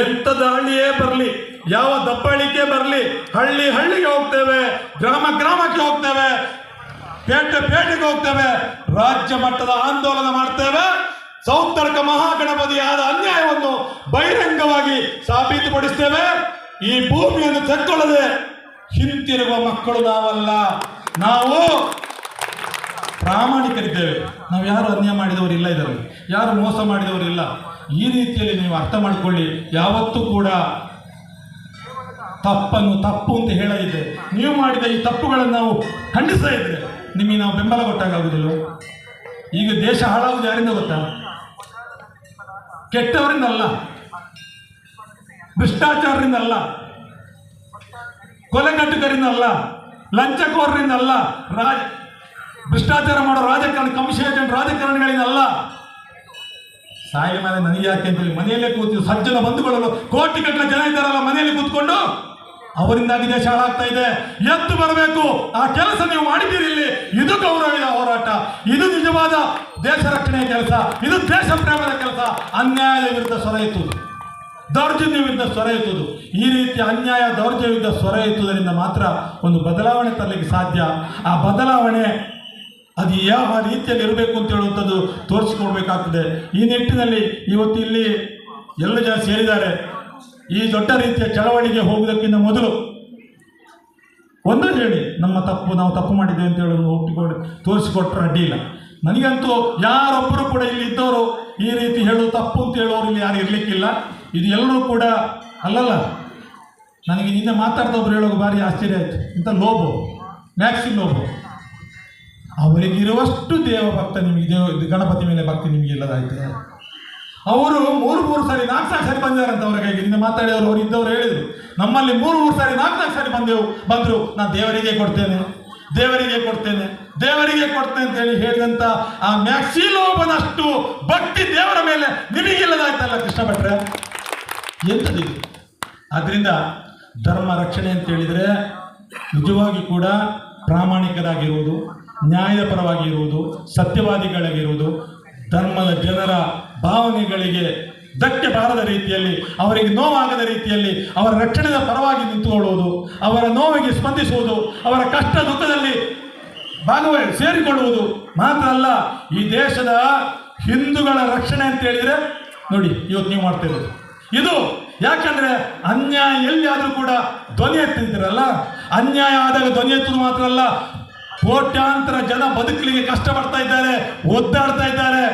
S1: ಎಂಥದ್ದು ಹಳ್ಳಿಯೇ ಬರಲಿ. ಯಾವ ದಪ್ಪಳಿಕೆ ಬರಲಿ, ಹಳ್ಳಿ ಹಳ್ಳಿಗೆ ಹೋಗ್ತೇವೆ, ಗ್ರಾಮ ಗ್ರಾಮಕ್ಕೆ ಹೋಗ್ತೇವೆ, ಪೇಟೆ ಪೇಟೆಗೆ ಹೋಗ್ತೇವೆ, ರಾಜ್ಯ ಮಟ್ಟದ ಆಂದೋಲನ ಮಾಡ್ತೇವೆ. ಸೌತರ್ಕ ಮಹಾಗಣಪತಿಯಾದ ಅನ್ಯಾಯವನ್ನು ಬಹಿರಂಗವಾಗಿ ಸಾಬೀತುಪಡಿಸ್ತೇವೆ. ಈ ಭೂಮಿಯನ್ನು ತೆಕ್ಕೊಳ್ಳದೆ ಹಿಂತಿರುಗುವ ಮಕ್ಕಳು ನಾವಲ್ಲ. ನಾವು ಪ್ರಾಮಾಣಿಕರಿದ್ದೇವೆ. ನಾವು ಯಾರು ಅನ್ಯಾಯ ಮಾಡಿದವರು ಇಲ್ಲ ಇದರಲ್ಲಿ. ಯಾರು ಮೋಸ ಮಾಡಿದವರು ಇಲ್ಲ. ಈ ರೀತಿಯಲ್ಲಿ ನೀವು ಅರ್ಥ ಮಾಡಿಕೊಳ್ಳಿ. ಯಾವತ್ತೂ ಕೂಡ ತಪ್ಪನ್ನು ತಪ್ಪು ಅಂತ ಹೇಳದಿದೆ ನೀವು ಮಾಡಿದ ಈ ತಪ್ಪುಗಳನ್ನು ನಾವು ಖಂಡಿಸ್ತಾ ಇದ್ರೆ ನಿಮಗೆ ನಾವು ಬೆಂಬಲ ಕೊಟ್ಟಾಗುವುದಿಲ್ಲ ಈಗ ದೇಶ ಹಾಳಾಗುವುದು ಯಾರಿಂದ ಗೊತ್ತಾ? ಕೆಟ್ಟವರಿಂದಲ್ಲ. ಭ್ರಷ್ಟಾಚಾರರಿಂದಲ್ಲ ಲಂಚಕೋರರಿಂದ ಲಂಚಕೋರರಿಂದಲ್ಲ. ರಾಜ ಭ್ರಷ್ಟಾಚಾರ ಮಾಡೋ ರಾಜಕಾರಣ ಕಮಿಷನ್ ಏಜೆಂಟ್ ರಾಜಕಾರಣಿಗಳಿಂದಲ್ಲ. ಸಾಯಿ ಮೇಲೆ ನನಗೆ ಯಾಕೆ ಅಂತೇಳಿ ಮನೆಯಲ್ಲೇ ಕೂತು ಸಜ್ಜನ ಬಂಧುಗಳು ಕೋಟಿ ಗಟ್ಟಲೆ ಜನ ಇದ್ದಾರಲ್ಲ ಮನೆಯಲ್ಲಿ ಕೂತ್ಕೊಂಡು. ಅವರಿಂದಾಗಿ ದೇಶ ಹಾಳಾಗ್ತಾ ಇದೆ. ಎದ್ದು ಬರಬೇಕು. ಆ ಕೆಲಸ ನೀವು ಮಾಡಿದ್ದೀರಿ ಇಲ್ಲಿ. ಇದು ಗೌರವದ ಹೋರಾಟ. ಇದು ನಿಜವಾದ ದೇಶ ರಕ್ಷಣೆಯ ಕೆಲಸ. ಇದು ದೇಶ ಪ್ರೇಮದ ಕೆಲಸ. ಅನ್ಯಾಯದ ವಿರುದ್ಧ ಸ್ವರ ಎತ್ತುವುದು. ದೌರ್ಜನ್ಯ ವಿರುದ್ಧ ಸ್ವರ ಈ ರೀತಿ ಅನ್ಯಾಯ, ದೌರ್ಜನ್ಯ ವಿರುದ್ಧ ಸ್ವರ ಎತ್ತುವುದರಿಂದ ಮಾತ್ರ ಒಂದು ಬದಲಾವಣೆ ತರಲಿಕ್ಕೆ ಸಾಧ್ಯ. ಆ ಬದಲಾವಣೆ ಅದು ಯಾವ ರೀತಿಯಲ್ಲಿ ಇರಬೇಕು ಅಂತ ಹೇಳುವಂಥದ್ದು ತೋರಿಸಿಕೊಡ್ಬೇಕಾಗ್ತದೆ. ಈ ನಿಟ್ಟಿನಲ್ಲಿ ಇವತ್ತು ಇಲ್ಲಿ ಎಲ್ಲ ಜನ ಸೇರಿದ್ದಾರೆ ಈ ದೊಡ್ಡ ರೀತಿಯ ಚಳವಳಿಗೆ ಹೋಗುವುದಕ್ಕಿಂತ ಮೊದಲು ಒಂದು ಹೇಳಿ, ನಮ್ಮ ತಪ್ಪು, ನಾವು ತಪ್ಪು ಮಾಡಿದ್ದೇವೆ ಅಂತ ಹೇಳೋದು ಒಪ್ಪಿಕೊಂಡು ತೋರಿಸಿಕೊಟ್ರೆ ಅಡ್ಡಿ ಇಲ್ಲ ನನಗಂತೂ ಯಾರೊಬ್ಬರು ಕೂಡ ಇಲ್ಲಿ ಇದ್ದವರು ಈ ರೀತಿ ಹೇಳೋ ತಪ್ಪು ಅಂತ ಹೇಳೋರು ಇಲ್ಲಿ ಯಾರು ಇರಲಿಕ್ಕಿಲ್ಲ. ಇದು ಎಲ್ಲರೂ ಕೂಡ ಅಲ್ಲಲ್ಲ. ನನಗೆ ನಿನ್ನೆ ಮಾತಾಡ್ದೊಬ್ರು ಹೇಳೋಕೆ ಭಾರಿ ಆಶ್ಚರ್ಯ ಆಯಿತು. ಇಂಥ ಲೋಭೋ ಮ್ಯಾಕ್ಸಿ ಲೋಭೋ. ಅವರಿಗಿರುವಷ್ಟು ದೇವ ಭಕ್ತ ನಿಮಗೆ, ದೇವ, ಗಣಪತಿ ಮೇಲೆ ಭಕ್ತಿ ನಿಮಗೆ ಇಲ್ಲದಾಯ್ತು ಅವರು ಮೂರು ಮೂರು ಸಾರಿ ನಾಲ್ಕು ನಾಲ್ಕು ಸಾರಿ ಬಂದಿದ್ದಾರಂತ ಅವ್ರ ಕೈಗೆ. ನಿನ್ನೆ ಮಾತಾಡಿದವರು, ಅವ್ರು ಇದ್ದವ್ರು ಹೇಳಿದ್ರು, ನಮ್ಮಲ್ಲಿ ಮೂರು ಮೂರು ಸಾರಿ ನಾಲ್ಕು ನಾಲ್ಕು ಸಾರಿ ಬಂದೆವು, ಬಂದರು ನಾನು ದೇವರಿಗೆ ಕೊಡ್ತೇನೆ ದೇವರಿಗೆ ಕೊಡ್ತೇನೆ ದೇವರಿಗೆ ಕೊಡ್ತೇನೆ ಅಂತ ಹೇಳಿ ಹೇಳಿದಂತ ಆ ಮ್ಯಾಕ್ಸಿಲೋಬನಷ್ಟು ಭಕ್ತಿ ದೇವರ ಮೇಲೆ ನಿಮಗಿಲ್ಲದಾಯ್ತಲ್ಲ ಕೃಷ್ಣ ಭಟ್ರೆ? ಎಂಥದಿದು ಆದ್ರಿಂದ ಧರ್ಮ ರಕ್ಷಣೆ ಅಂತ ಹೇಳಿದರೆ ನಿಜವಾಗಿ ಕೂಡ ಪ್ರಾಮಾಣಿಕರಾಗಿರುವುದು, ನ್ಯಾಯದ ಪರವಾಗಿರುವುದು, ಸತ್ಯವಾದಿಗಳಾಗಿರುವುದು, ಧರ್ಮದ ಜನರ ಭಾವನೆಗಳಿಗೆ ಧಕ್ಕೆ ಬಾರದ ರೀತಿಯಲ್ಲಿ, ಅವರಿಗೆ ನೋವಾಗದ ರೀತಿಯಲ್ಲಿ, ಅವರ ರಕ್ಷಣೆಯ ಪರವಾಗಿ ನಿಂತುಕೊಳ್ಳುವುದು, ಅವರ ನೋವಿಗೆ ಸ್ಪಂದಿಸುವುದು, ಅವರ ಕಷ್ಟ ದುಃಖದಲ್ಲಿ ಭಾಗವ ಸೇರಿಕೊಳ್ಳುವುದು ಮಾತ್ರ ಅಲ್ಲ, ಈ ದೇಶದ ಹಿಂದೂಗಳ ರಕ್ಷಣೆ ಅಂತ ಹೇಳಿದರೆ ನೋಡಿ, ಇವತ್ತು ನೀವು ಮಾಡ್ತಿರೋದು ಇದು ಯಾಕಂದ್ರೆ ಅನ್ಯಾಯ ಎಲ್ಲಿ ಕೂಡ ಧ್ವನಿ ಎತ್ತಿದ್ದೀರಲ್ಲ ಅನ್ಯಾಯ ಆದಾಗ ಧ್ವನಿ ಎತ್ತುವುದು ಮಾತ್ರ ಅಲ್ಲ, ಕೋಟ್ಯಾಂತರ ಜನ ಬದುಕಲಿಗೆ ಕಷ್ಟಪಡ್ತಾ ಇದ್ದಾರೆ, ಒದ್ದಾಡ್ತಾ ಇದ್ದಾರೆ.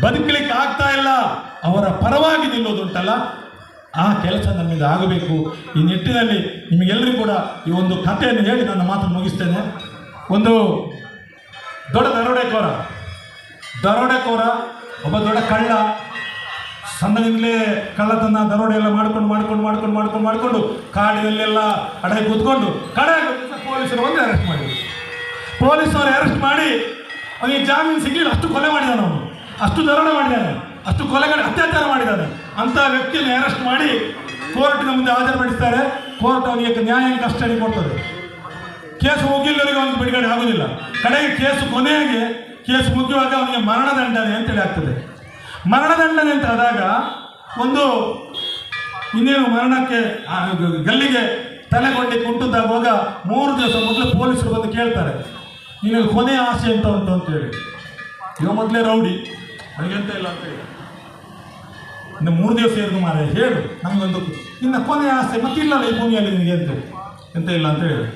S1: ಬದುಕಲಿಕ್ಕೆ ಆಗ್ತಾ ಇಲ್ಲ. ಅವರ ಪರವಾಗಿ ನಿಲ್ಲೋದುಂಟಲ್ಲ? ಆ ಕೆಲಸ ನಮ್ಮಿಂದ ಆಗಬೇಕು. ಈ ನಿಟ್ಟಿನಲ್ಲಿ ನಿಮಗೆಲ್ಲರಿಗೂ ಕೂಡ ಈ ಒಂದು ಕಥೆಯನ್ನು ಹೇಳಿ ನನ್ನ ಮಾತು ಮುಗಿಸ್ತೇನೆ. ಒಂದು ದೊಡ್ಡ ದರೋಡೆಕೋರ. ದರೋಡೆಕೋರ, ಒಬ್ಬ ದೊಡ್ಡ ಕಳ್ಳ. ಸಣ್ಣದಿಂದಲೇ ಕಳ್ಳತನ ದರೋಡೆ ಎಲ್ಲ ಮಾಡ್ಕೊಂಡು ಮಾಡ್ಕೊಂಡು ಮಾಡ್ಕೊಂಡು ಮಾಡ್ಕೊಂಡು ಮಾಡ್ಕೊಂಡು ಕಾಡಿನಲ್ಲೆಲ್ಲ ಅಡಗಿ ಕೂತ್ಕೊಂಡು ಕಡೆ ಪೊಲೀಸರು ಒಂದು ಅರೆಸ್ಟ್ ಮಾಡಿದ್ರು. ಪೊಲೀಸರು ಅರೆಸ್ಟ್ ಮಾಡಿ ಅವನಿಗೆ ಜಾಮೀನು ಸಿಗಲಿಲ್ಲ. ಅಷ್ಟು ಕೊಲೆ ಮಾಡಿದ ಅವನು ಅಷ್ಟು ದರೋಡೆ ಮಾಡಿದ್ದಾನೆ ಅಷ್ಟು ಕೊಲೆಗಳು ಅತ್ಯಾಚಾರ ಮಾಡಿದ್ದಾನೆ ಅಂತ ವ್ಯಕ್ತಿಯನ್ನು ಅರೆಸ್ಟ್ ಮಾಡಿ ಕೋರ್ಟಿನ ಮುಂದೆ ಹಾಜರುಪಡಿಸ್ತಾರೆ ಕೋರ್ಟ್ ಅವನಿಗೆ ನ್ಯಾಯ ಕಸ್ಟಡಿ ಕೊಡ್ತದೆ. ಕೇಸ್ ಮುಗಿಲ್ಲವರಿಗೆ ಅವನಿಗೆ ಬಿಡುಗಡೆ ಆಗುವುದಿಲ್ಲ ಕಡೆಗೆ ಕೇಸು ಕೊನೆಗೆ ಕೇಸ್ ಮುಗಿಯುವಾಗ ಅವನಿಗೆ ಮರಣದಂಡನೆ ಅಂತೇಳಿ ಆಗ್ತದೆ. ಮರಣದಂಡನೆ ಅಂತ ಆದಾಗ ಒಂದು ಇನ್ನೇನು ಮರಣಕ್ಕೆ ಗಲ್ಲಿಗೆ ತಲೆ ಕೊಟ್ಟಿ ಕುಂಟುತ್ತಾಗುವಾಗ ಮೂರು ದಿವಸ ಮೊದಲು ಪೊಲೀಸರು ಬಂದು ಕೇಳ್ತಾರೆ. ನಿನಗೆ ಕೊನೆಯ ಆಸೆ ಅಂತ ಉಂಟು ಅಂತೇಳಿ ಇವ ಮೊದಲೇ ರೌಡಿ. ನನಗೆಂತ ಇಲ್ಲ ಅಂತ ಹೇಳಿ. ಇನ್ನು ಮೂರು ದಿವಸ ಇರೋದು ಮಾರೆ ಹೇಳು, ನಮಗೊಂದು ಇನ್ನು ಕೊನೆಯ ಆಸೆ ಮತ್ತಿಲ್ಲಲ್ಲ ಈ ಭೂಮಿಯಲ್ಲಿ ನಿನಗೆ ಅಂತ ಎಂತ ಇಲ್ಲ ಅಂತ ಹೇಳಿ.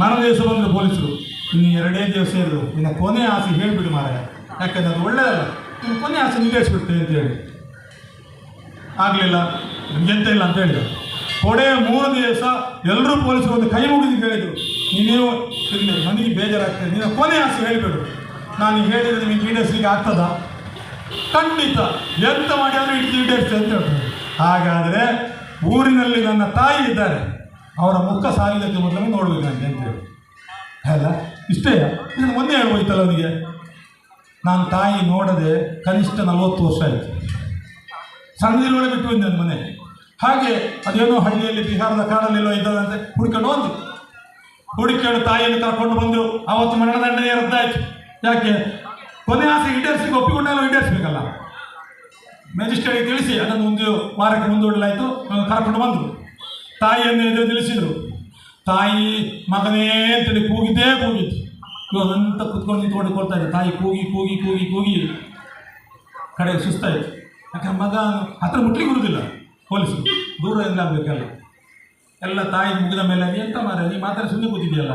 S1: ಮರು ದಿವಸ ಬಂದರು ಪೊಲೀಸರು, ಇನ್ನು ಎರಡೇ ದಿವಸ ಇರೋದು. ಇನ್ನು ಕೊನೆಯ ಆಸೆ ಹೇಳಿಬಿಡು ಮಾರೆ ಯಾಕಂದ್ರೆ ಅದು ಒಳ್ಳೆಯದಲ್ಲ. ಇನ್ನು ಕೊನೆಯ ಆಸೆ ಈಡೇರಿಸ್ಬಿಡ್ತೇನೆ ಅಂತ ಹೇಳಿ. ಆಗಲಿಲ್ಲ ಎಂತ ಇಲ್ಲ ಅಂತ ಹೇಳಿದ್ರು. ಕೊಡೆ ಮೂರು ದಿವಸ ಎಲ್ಲರೂ ಪೊಲೀಸರು ಒಂದು ಕೈ ಮುಗಿದು ಕೇಳಿದ್ರು. ನೀನೇನು ನನಗೆ ಬೇಜಾರಾಗ್ತದೆ. ನೀನು ಕೊನೆ ಆಸೆ ಹೇಳಿಬಿಡು. ನಾನು ಹೇಳಿದರೆ ನಿಮಗೆ ಈಡೇರಿಸಲಿಕ್ಕೆ ಆಗ್ತದಾ? ಖಂಡಿತ ಎಂತ ಮಾಡಿ ಆದರೂ ಇಟ್ಟು ಈಡೇರಿಸಿ ಅಂತ ಹೇಳ್ತಾರೆ. ಹಾಗಾದರೆ ಊರಿನಲ್ಲಿ ನನ್ನ ತಾಯಿ ಇದ್ದಾರೆ. ಅವರ ಮುಖ ಸಾಗಿದ್ದಕ್ಕೆ ಮೊದಲು ಅಂತ ಅಂತೇಳಿ ಅಲ್ಲ, ಇಷ್ಟೇ, ಇದನ್ನು ಮೊನ್ನೆ ಹೇಳ್ಬೋಯ್ತಲ್ಲ ಅವನಿಗೆ? ನಾನು ತಾಯಿ ನೋಡದೆ ಕನಿಷ್ಠ ನಲವತ್ತು ವರ್ಷ ಆಯಿತು. ಸಣ್ಣದಿರುವಳೆ ಬಿಟ್ಟು ಬಂದೆ ನನ್ನ ಮನೆ. ಹಾಗೆ ಅದೇನೋ ಹಳ್ಳಿಯಲ್ಲಿ ಬಿಹಾರದ ಕಾಡಲ್ಲೆಲ್ಲೋ ಇದ್ದದಂತೆ ಹುಡ್ಕೊಂಡು ಬಂದು. ಹುಡುಕಿಕೊಂಡು ತಾಯಿಯನ್ನು ಕರ್ಕೊಂಡು ಬಂದರು ಅವತ್ತು ಮರಣದಂಡನೆ ರದ್ದಾಯಿತು. ಯಾಕೆ? ಕೊನೆ ಆಸೆ ಈಡೇರಿಸಿ ಒಪ್ಪಿಕೊಂಡಾಗ ಈಡೇರಿಸ್ಬೇಕಲ್ಲ ಮ್ಯಾಜಿಸ್ಟ್ರೇಟ್ ತಿಳಿಸಿ, ಅದನ್ನು ಒಂದು ವಾರಕ್ಕೆ ಮುಂದೂಡಲಾಯಿತು. ಕರ್ಕೊಂಡು ಬಂದರು. ತಾಯಿಯನ್ನು ಎದುರು ತಿಳಿಸಿದರು ತಾಯಿ ಮಗನೇ ಅಂತೇಳಿ ಕೂಗಿದ್ದೇ ಕೂಗಿತ್ತು. ಇವಾಗ ಅಂತ ಕುತ್ಕೊಂಡು ನಿಂತ್ಕೊಂಡು ಕೊಡ್ತಾ ಇದ್ದೆ ತಾಯಿ ಕೂಗಿ ಕೂಗಿ ಕೂಗಿ ಕೂಗಿ ಕಡೆ ಸುಸ್ತಾಯಿತು ಯಾಕಂದ್ರೆ ಮಗ ಹತ್ರ ಮುಟ್ಲಿಕ್ಕೆ ಬರುವುದಿಲ್ಲ ಪೊಲೀಸರು. ದೂರದಿಂದ ಆಗಬೇಕಲ್ಲ. ಎಲ್ಲ ತಾಯಿ ಮುಗಿದ ಮೇಲೆ ಎಂತ ಮಾರ ನೀ ಮಾತ್ರ ಸುಮ್ಮನೆ ಕೂತಿದ್ದೀಯಲ್ಲ.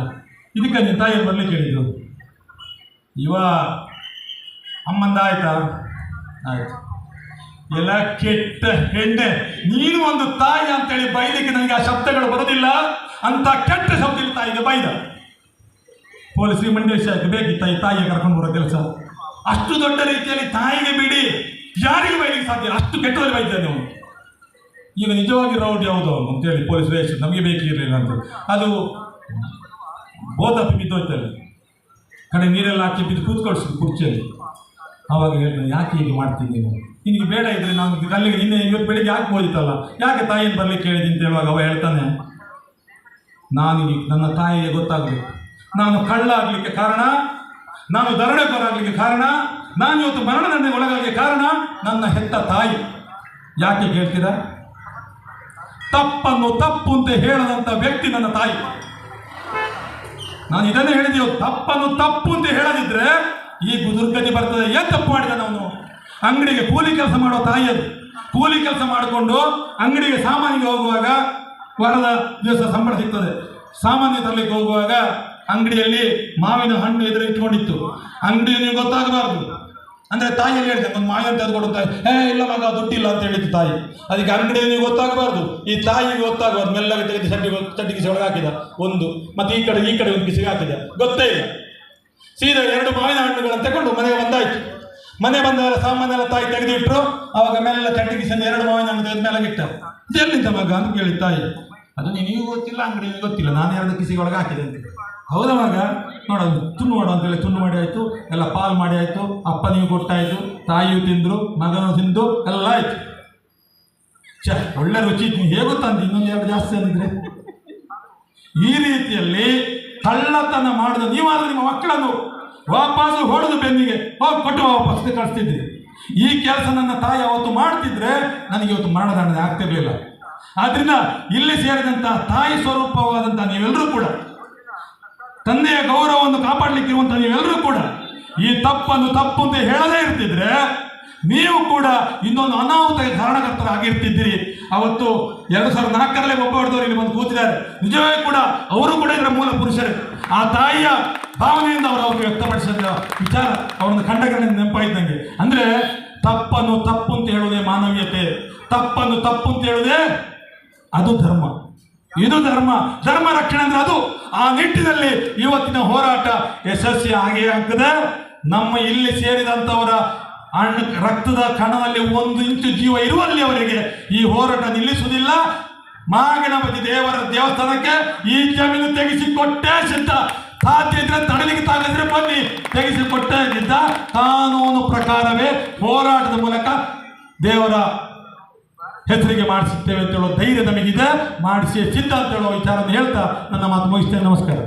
S1: ಇದಕ್ಕೆ ನೀನು ತಾಯಿಯನ್ನು ಬರಲಿಕ್ಕೆ ಹೇಳಿದ್ರು ಇವ ಅಮ್ಮಂದ ಆಯ್ತಾ? ಆಯ್ತು. ಎಲ್ಲ ಕೆಟ್ಟ ಹೆಂಡೆ ನೀನು ಒಂದು ತಾಯಿ ಅಂತೇಳಿ ಬೈಲಿಕ್ಕೆ ನನಗೆ ಆ ಶಬ್ದಗಳು ಬರೋದಿಲ್ಲ. ಅಂತ ಕೆಟ್ಟ ಶಬ್ದ ತಾಯಿಗೆ ಬೈದ. ಪೊಲೀಸ್ ಮಂಡೇಶ್ ಆಯ್ತು ಬೇಕಿತ್ತ ತಾಯಿ ತಾಯಿಗೆ ಕರ್ಕೊಂಡು ಬರೋ ಕೆಲಸ? ಅಷ್ಟು ದೊಡ್ಡ ರೀತಿಯಲ್ಲಿ ತಾಯಿಗೆ ಬಿಡಿ. ಯಾರಿಗೆ ಬೈಲಿಕ್ಕೆ ಸಾಧ್ಯ? ಅಷ್ಟು ಕೆಟ್ಟದಲ್ಲಿ ಬೈದ ನೀವು ಈಗ ನಿಜವಾಗಿ ರೌಡ್ ಯಾವುದು ಅವನು ಅಂತೇಳಿ ಪೊಲೀಸ್ ರೇಷ್ ನಮಗೆ ಬೇಕಿರಲಿಲ್ಲ ಅಂತ. ಅದು ಬೋಧಪ್ಪಿ ಬಿದ್ದೋಯ್ತಲ್ಲಿ. ಕಡೆ ನೀರೆಲ್ಲ ಹಾಕಿ ಬಿದ್ದು ಕೂತ್ಕೊಳ್ಸಿ ಕುರ್ಚಿಯಲ್ಲಿ. ಆವಾಗ ಹೇಳ್ತಾನೆ, ಯಾಕೆ ಹೀಗೆ ಮಾಡ್ತೀನಿ ನೀನು? ನಿನಗೆ ಬೇಡ ಇದ್ರೆ ನಾನು ಅಲ್ಲಿಗೆ ನಿನ್ನೆ ಇವತ್ತು ಬೆಳಿಗ್ಗೆ ಯಾಕೆ ಹೋಯ್ತಲ್ಲ ಯಾಕೆ ತಾಯಿಯನ್ನು ಬರಲಿಕ್ಕೆ ಹೇಳಿದ್ದೀನಿ ಅಂತ ಹೇಳುವಾಗ ಅವ ಹೇಳ್ತಾನೆ, ನಾನು ನನ್ನ ತಾಯಿಗೆ ಗೊತ್ತಾಗಬೇಕು. ನಾನು ಕಳ್ಳ ಆಗಲಿಕ್ಕೆ ಕಾರಣ, ನಾನು ದರೋಡೆಕೋರ ಆಗಲಿಕ್ಕೆ ಕಾರಣ, ನಾನು ಇವತ್ತು ಮರಣದಂಡನೆ ಒಳಗಾಗಲಿಕ್ಕೆ ಕಾರಣ ನನ್ನ ಹೆತ್ತ ತಾಯಿ. ಯಾಕೆ ಕೇಳ್ತೀರಾ? ತಪ್ಪನ್ನು ತಪ್ಪು ಅಂತ ಹೇಳದಂಥ ವ್ಯಕ್ತಿ ನನ್ನ ತಾಯಿ. ನಾನು ಇದನ್ನೇ ಹೇಳಿದೆವು ತಪ್ಪನ್ನು ತಪ್ಪು ಅಂತ ಹೇಳದಿದ್ರೆ ಈ ದುರ್ಗತಿ ಬರ್ತದೆ. ಏನು ತಪ್ಪು ಮಾಡಿದ ಅವನು? ಅಂಗಡಿಗೆ ಕೂಲಿ ಕೆಲಸ ಮಾಡೋ ತಾಯಿಯದು ಕೂಲಿ ಕೆಲಸ ಮಾಡಿಕೊಂಡು ಅಂಗಡಿಗೆ ಸಾಮಾನಿಗೆ ಹೋಗುವಾಗ ವಾರದ ದಿವಸ ಸಂಬಳ ಸಿಗ್ತದೆ. ಸಾಮಾನ್ಯ ತರಲಿಕ್ಕೆ ಹೋಗುವಾಗ ಅಂಗಡಿಯಲ್ಲಿ ಮಾವಿನ ಹಣ್ಣು ಎದುರು ಇಟ್ಕೊಂಡಿತ್ತು. ಅಂಗಡಿ ನೀವು ಗೊತ್ತಾಗಬಾರ್ದು. ಅಂದ್ರೆ ತಾಯಿಯಲ್ಲಿ ಹೇಳ್ತೇನೆ ಒಂದು ಮಾವಿನ ತೆಗೆದುಕೊಡು ತಾಯಿ ಏ, ಇಲ್ಲ ಮಗ, ದುಡ್ಡಿಲ್ಲ ಅಂತ ಹೇಳಿದ್ದು ತಾಯಿ. ಅದಕ್ಕೆ ಅಂಗಡಿ ನೀವು ಗೊತ್ತಾಗಬಾರ್ದು. ಈ ತಾಯಿಗೆ ಗೊತ್ತಾಗಬಾರ್ದು. ಮೆಲ್ಲಗೆ ತೆಗೆದು ಚಟ್ಟಿ ಚಟ್ಟಿಗೆ ಕಿಸಿ ಒಳಗೆ ಹಾಕಿದ ಒಂದು. ಮತ್ತೆ ಈ ಕಡೆ ಈ ಕಡೆ ಒಂದು ಕಿಸಿಗೆ ಹಾಕಿದೆ. ಗೊತ್ತೇ ಇಲ್ಲ. ಸೀದಾ ಎರಡು ಮಾವಿನ ಹಣ್ಣುಗಳನ್ನು ತಗೊಂಡು ಮನೆಗೆ ಬಂದಾಯ್ತು. ಮನೆ ಬಂದವರ ಸಾಮಾನೆಲ್ಲ ತಾಯಿ ತೆಗೆದಿಟ್ರು. ಅವಾಗ ಮೇಲೆಲ್ಲ ಚಟಿಗೆ ಕಿಸಿಯಿಂದ ಎರಡು ಮಾವಿನ ಹಣ್ಣು ತೆಗೆದ ಮೇಲೆ ಇಟ್ಟ ಇದು ಎಲ್ಲಿಂದ ಮಗ ಅಂತ ಕೇಳಿ ತಾಯಿ. ಅದು ನಿನಗೂ ಗೊತ್ತಿಲ್ಲ, ಅಂಗಡಿ ಗೊತ್ತಿಲ್ಲ. ನಾನು ಎರಡು ಕಿಸಿಗೆ ಒಳಗೆ ಹಾಕಿದೆ ಅಂತ ಹೌದಾ ಮಗ? ನೋಡೋದು ತುಂಡು ಮಾಡು ಅಂತೇಳಿ ತುಂಡು ಮಾಡಿ ಆಯ್ತು. ಎಲ್ಲ ಪಾಲ್ ಮಾಡಿ ಆಯ್ತು. ಅಪ್ಪನಿಗೂ ಕೊಟ್ಟಾಯ್ತು ತಾಯಿಯು ತಿಂದ್ರು, ಮಗನೂ ತಿಂದು, ಎಲ್ಲ ಆಯ್ತು. ಚ ಒಳ್ಳೆ ರುಚಿ ಇತ್ತು. ಹೇಗೆ ತಂದು, ಇನ್ನೊಂದು ಎರಡು ಜಾಸ್ತಿ ಅಂದ್ರೆ ಈ ರೀತಿಯಲ್ಲಿ ಕಳ್ಳತನ ಮಾಡಿದ ನೀವಾದ್ರೂ ನಿಮ್ಮ ಮಕ್ಕಳನ್ನು ವಾಪಸ್ಸು ಹೊಡೆದು ಬೆನ್ನಿಗೆ ಹೋಗಿ ಕೊಟ್ಟು ವಾಪಸ್ ಕಳಿಸ್ತಿದ್ರಿ. ಈ ಕೆಲಸ ನನ್ನ ತಾಯಿ ಅವತ್ತು ಮಾಡ್ತಿದ್ರೆ ನನಗೆ ಇವತ್ತು ಮರಣದಂಡನೆ ಆಗ್ತಿರ್ಲಿಲ್ಲ. ಆದ್ರಿಂದ ಇಲ್ಲಿ ಸೇರಿದಂತ ತಾಯಿ ಸ್ವರೂಪವಾದಂಥ ನೀವೆಲ್ಲರೂ ಕೂಡ ತಂದೆಯ ಗೌರವವನ್ನು ಕಾಪಾಡಲಿಕ್ಕಿರುವಂಥ ನೀವೆಲ್ಲರೂ ಕೂಡ ಈ ತಪ್ಪನ್ನು ತಪ್ಪು ಅಂತ ಹೇಳದೇ ಇರ್ತಿದ್ರೆ ನೀವು ಕೂಡ ಇನ್ನೊಂದು ಅನಾಹುತಕ್ಕೆ ಕಾರಣಕರ್ತರಾಗಿರ್ತಿದ್ದೀರಿ. ಅವತ್ತು ಎರಡು ಸಾವಿರದ ನಾಲ್ಕರಲ್ಲೇ ಒಬ್ಬ ಹೊಡೆದವರು ಇಲ್ಲಿ ಬಂದು ಕೂತಿದ್ದಾರೆ. ನಿಜವೇ ಕೂಡ ಅವರು ಕೂಡ ಇದರ ಮೂಲ ಪುರುಷರೇ. ಆ ತಾಯಿಯ ಭಾವನೆಯಿಂದ ಅವರು ಅವರು ವ್ಯಕ್ತಪಡಿಸಿದ ವಿಚಾರ ಅವರನ್ನು ಕಂಡಗಣ ನೆನಪಾಯಿದ್ದಂಗೆ ಅಂದರೆ ತಪ್ಪನ್ನು ತಪ್ಪು ಅಂತ ಹೇಳುವುದೇ ಮಾನವೀಯತೆ. ತಪ್ಪನ್ನು ತಪ್ಪು ಅಂತ ಹೇಳುವುದೇ ಅದು ಧರ್ಮ. ಇದು ಧರ್ಮ. ಧರ್ಮ ರಕ್ಷಣೆ ಅಂದ್ರೆ ಅದು. ಆ ನಿಟ್ಟಿನಲ್ಲಿ ಇವತ್ತಿನ ಹೋರಾಟ ಯಶಸ್ವಿ ಆಗೇ ಆಗ್ತದೆ. ನಮ್ಮ ಇಲ್ಲಿ ಸೇರಿದಂತವರ ಅಣ್ಣ ರಕ್ತದ ಕಣದಲ್ಲಿ ಒಂದು ಇಂಚು ಜೀವ ಇರುವಲ್ಲಿ ಅವರಿಗೆ ಈ ಹೋರಾಟ ನಿಲ್ಲಿಸುವುದಿಲ್ಲ. ಮಹಾಗಣಪತಿ ದೇವರ ದೇವಸ್ಥಾನಕ್ಕೆ ಈ ಜಮೀನು ತೆಗೆಸಿಕೊಟ್ಟೇ ಸಿದ್ಧ. ಸಾಧ್ಯ ಇದ್ರೆ ತಡಲಿಕ್ಕೆ ತಾಗದ್ರೆ ಬನ್ನಿ. ತೆಗೆಸಿಕೊಟ್ಟೇ ಸಿದ್ಧ. ಕಾನೂನು ಪ್ರಕಾರವೇ ಹೋರಾಟದ ಮೂಲಕ ದೇವರ ಹೆಸರಿಗೆ ಮಾಡಿಸುತ್ತೇವೆ ಅಂತ ಹೇಳೋ ಧೈರ್ಯ ನಮಗಿದೆ. ಮಾಡಿಸಿ ಸಿದ್ಧ ಅಂತ ಹೇಳೋ ವಿಚಾರವನ್ನು ಹೇಳ್ತಾ ನನ್ನ ಮಾತು ಮುಗಿಸ್ತೇನೆ. ನಮಸ್ಕಾರ.